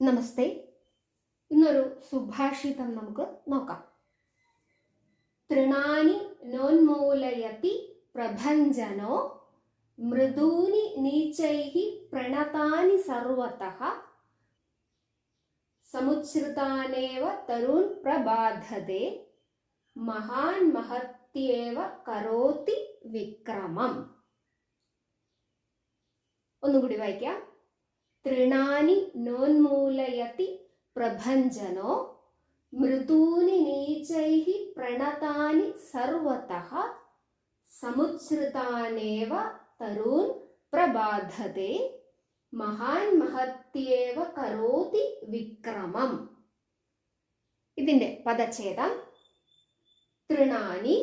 നമസ്തേ. ഇന്നൊരു സുഭാഷിതം നമുക്ക് നോക്കാം. തൃണാനി നോന്മൂലയതി പ്രഭഞ്ജനോ മൃദൂനി നീചൈഹി പ്രണതാനി സർവതഃ സമുച്ഛ്രിതാനേവ തരുൺ പ്രബാധതേ മഹാൻ മഹത്യേവ കരോതി വിക്രമം. ഒന്നുകൂടി വായിക്കാം. തൃണാനി നോന്മൂലയതി പ്രഭഞ്ജനോ മൃദൂനി നീചൈഃ പ്രണതാനി സർവതഃ സമുച്ഛൃതാനേവ തരൂൻ പ്രബാധത്തെ മഹാൻ മഹത്യേവ കരോതി വിക്രമം ഇതിന്റെ പദച്ഛേദം തൃണാനി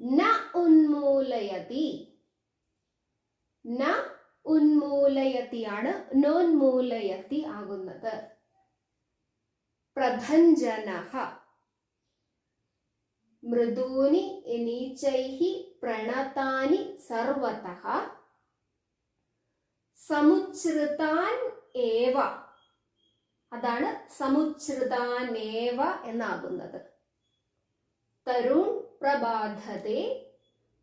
ന ഉന്മൂലയതി ന ഉന്മൂലയത്തിയാണ് നോന്മൂലയത്തി ആകുന്നത്. പ്രഭഞ്ജനഃ. മൃദൂനി നീചൈഹി പ്രണതാനി സർവതഃ. സമുച്ഛൃതാൻ ഏവ. അതാണ് സമുച്ഛൃതാനേവ എന്നാകുന്നത്. തരുൺ പ്രബാധത്തെ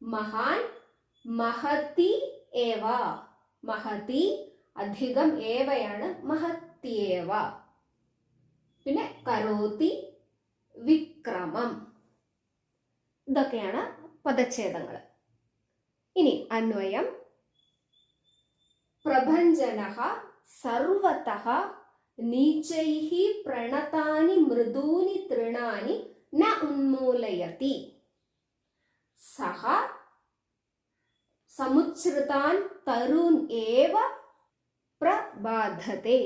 മഹാൻ മഹത്തി ഏവ. മഹതി അധികം ഏവയാണ് മഹത്യേവ. പിന്നെ കരോതി വിക്രമം. ഇതൊക്കെയാണ് പദച്ഛേദങ്ങൾ ഇനി അന്വയം. പ്രഭഞ്ജന സർവത നീചൈ പ്രണതാനി മൃദൂനി തൃണാനി ന ഉന്മൂലയതി സഹ സമുച്ഛൃതാൻ തരുൺ ഏവ പ്രബാധത്തെ?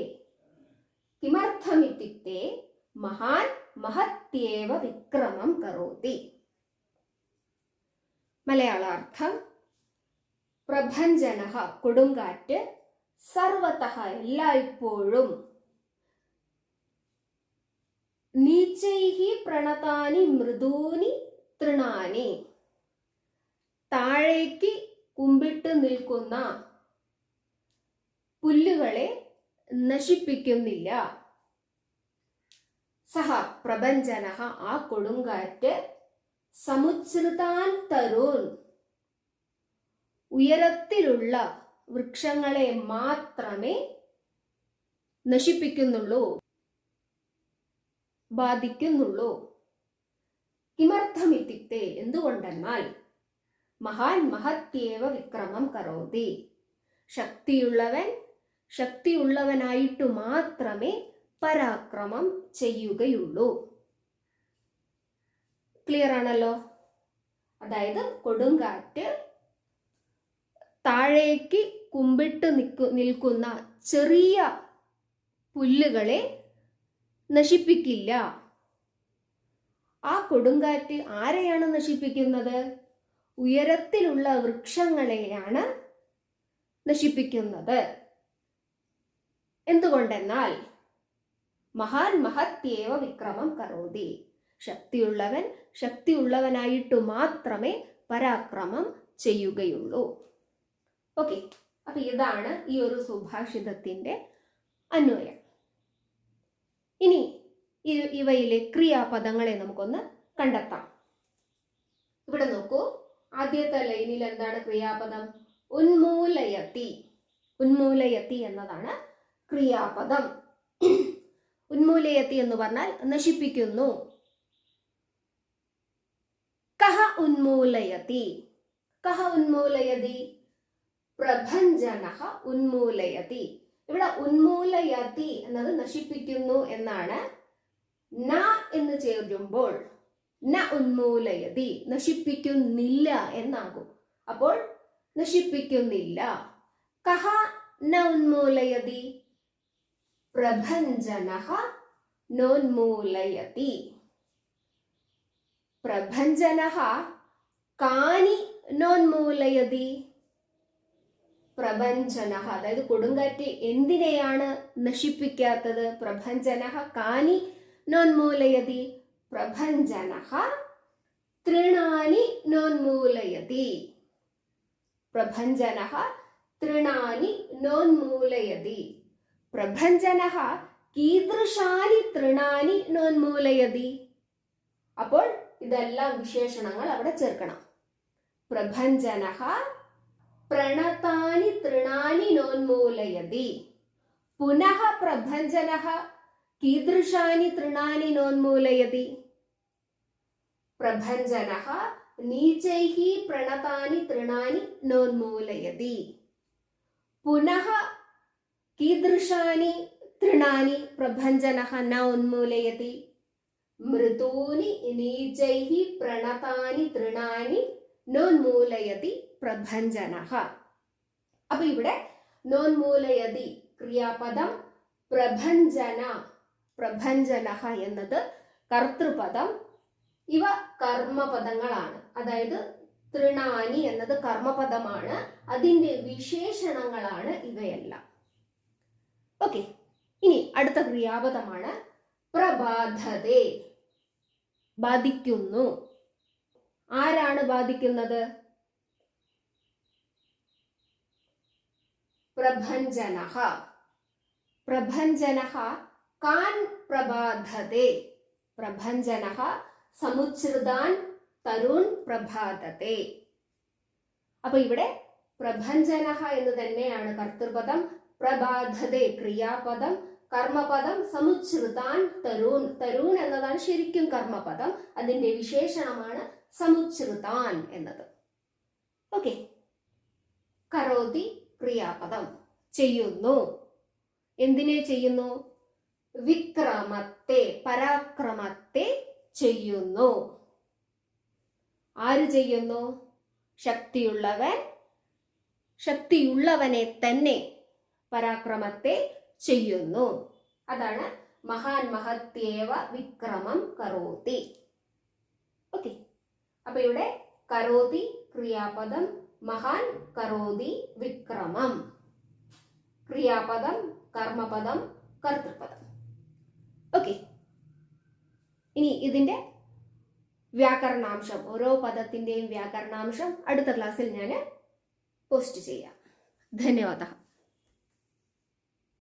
കിമർത്ഥമിത്യുക്തെ മഹാൻ മഹത്യേവ വിക്രമം കരോതി. മലയാളാർത്ഥം പ്രഭഞ്ജന കൊടുങ്കാറ്റ് സർവത എല്ലായ്പ്പോഴും നീച്ചൈഹി പ്രണതാനി മൃദൂനി തൃണാനി. താഴേക്ക് കുമ്പിട്ട് നിൽക്കുന്ന പുല്ലുകളെ നശിപ്പിക്കുന്നില്ല. സഹ പ്രപഞ്ചന ആ കൊടുങ്കാറ്റ് സമുച്ഛൃതാൻ തരൂൻ. ഉയരത്തിലുള്ള വൃക്ഷങ്ങളെ മാത്രമേ നശിപ്പിക്കുന്നുള്ളൂ ബാധിക്കുന്നുള്ളൂ. കിമർത്ഥമിത്തിക്തേ എന്തുകൊണ്ടെന്നാൽ മഹാൻ മഹത്യേവ വിക്രമം കരോതി. ശക്തിയുള്ളവൻ ശക്തിയുള്ളവനായിട്ടു മാത്രമേ പരാക്രമം ചെയ്യുകയുള്ളൂ. ക്ലിയർ ആണല്ലോ? അതായത് കൊടുങ്കാറ്റ് താഴേക്ക് കുമ്പിട്ട് നിൽക്കു നിൽക്കുന്ന ചെറിയ പുല്ലുകളെ നശിപ്പിക്കില്ല. ആ കൊടുങ്കാറ്റ് ആരെയാണ് നശിപ്പിക്കുന്നത്? ഉയരത്തിലുള്ള വൃക്ഷങ്ങളെയാണ് നശിപ്പിക്കുന്നത്. എന്തുകൊണ്ടെന്നാൽ മഹാൻ മഹത്യേവ വിക്രമം കരോതി. ശക്തിയുള്ളവൻ ശക്തിയുള്ളവനായിട്ട് മാത്രമേ പരാക്രമം ചെയ്യുകയുള്ളൂ. ഓക്കെ അപ്പൊ ഇതാണ് ഈ ഒരു സുഭാഷിതത്തിന്റെ അന്വയം. ഇനി ഇവയിലെ ക്രിയാപദങ്ങളെ നമുക്കൊന്ന് കണ്ടെത്താം. ഇവിടെ നോക്കൂ. ആദ്യത്തെ ലൈനിൽ എന്താണ് ക്രിയാപദം? ഉന്മൂലയത്തി ഉന്മൂലയത്തി എന്നതാണ് ക്രിയാപദം. ഉന്മൂലയത്തി എന്ന് പറഞ്ഞാൽ നശിപ്പിക്കുന്നു. കഹ ഉന്മൂലയതി. കഹ ഉന്മൂലയതി. പ്രഭഞ്ജന ഉന്മൂലയതി. ഇവിടെ ഉന്മൂലയതി എന്നത് നശിപ്പിക്കുന്നു എന്നാണ് ന എന്ന് ചേരുമ്പോൾ ന ഉന്മൂലയതി നശിപ്പിക്കുന്നില്ല എന്നാകും. അപ്പോൾ നശിപ്പിക്കുന്നില്ല. കഹ ന ഉന്മൂലയതി പ്രഭഞ്ജന നോന്മൂലയതി. പ്രഭഞ്ജന കാനി നോന്മൂലയതി പ്രഭഞ്ജന അതായത് കൊടുങ്കാറ്റ് എന്തിനെയാണ് നശിപ്പിക്കാത്തത്? പ്രഭഞ്ജന കാനി നോന്മൂലയതി പ്രഭഞ്ജന തൃണാനി നോന്മൂലയതി പ്രഭഞ്ജന തൃണാനി നോന്മൂലയതി പ്രഭഞ്ജന കീദൃശാനി തൃണാനി നോന്മൂലയതി അപ്പോൾ ഇതെല്ലാം വിശേഷണങ്ങൾ അവിടെ ചേർക്കണം. പ്രഭഞ്ജന പ്രണതാനി തൃണാനി നോന്മൂലയതി. പുനഃ പ്രഭഞ്ജന കീദൃശാനി തൃണാനി നോന്മൂലയതി? പ്രഭഞ്ജന നീചൈः പ്രണതാനി തൃണാനി നോന്മൂലയതി പുനഃ കീദൃശാനി തൃണാനി പ്രഭഞ്ജനः ന ഉന്മൂലയതി മൃദൂനി നീചൈः പ്രണതാനി തൃണാനി നോന്മൂലയതി പ്രഭഞ്ജനഃ അപ്പൊ ഇവിടെ നോന്മൂലയതി ക്രിയാപദം പ്രഭഞ്ജന പ്രഭഞ്ജനഃ എന്നത് കർത്തൃപദം ഇവ കർമ്മപദങ്ങളാണ്. അതായത് തൃണാനി എന്നത് കർമ്മപദമാണ്. അതിന്റെ വിശേഷണങ്ങളാണ് ഇവയെല്ലാം. ഓക്കെ ഇനി അടുത്ത ക്രിയാപദമാണ് പ്രബാധതേ. ബാധിക്കുന്നു. ആരാണ് ബാധിക്കുന്നത്? പ്രഭഞ്ജന പ്രഭഞ്ജന കാൻ പ്രബാധതേ. പ്രഭഞ്ജന സമുച്ഛൃതാൻ തരുൺ പ്രഭാതത്തെ. അപ്പൊ ഇവിടെ പ്രഭഞ്ജന എന്ന് തന്നെയാണ് കർത്തൃപദം. പ്രഭാതത്തെ ക്രിയാപദം. കർമ്മപദം സമുച്ഛൃതാൻ തരൂൺ. തരൂൺ എന്നതാണ് ശരിക്കും കർമ്മപദം. അതിന്റെ വിശേഷണമാണ് സമുച്ഛൃതാൻ എന്നത്. ഓക്കെ. കരോതി ക്രിയാപദം. ചെയ്യുന്നു. എന്തിനെ ചെയ്യുന്നു? വിക്രമത്തെ പരാക്രമത്തെ ചെയ്യുന്നു. ആര് ചെയ്യുന്നു? ശക്തിയുള്ളവൻ ശക്തിയുള്ളവനെ തന്നെ പരാക്രമത്തെ ചെയ്യുന്നു. അതാണ് മഹാൻ മഹത്യേവ വിക്രമം കരോതി. ഓക്കെ. അപ്പൊ ഇവിടെ കരോതി ക്രിയാപദം മഹാൻ കരോതി വിക്രമം. ക്രിയാപദം കർമ്മപദം കർത്തൃപദം. ഓക്കെ. ഇനി ഇതിന്റെ വ്യാകരണാംശം ഓരോ പദത്തിന്റെയും വ്യാകരണാംശം അടുത്ത ക്ലാസ്സിൽ ഞാൻ പോസ്റ്റ് ചെയ്യാം. ധന്യവാദ.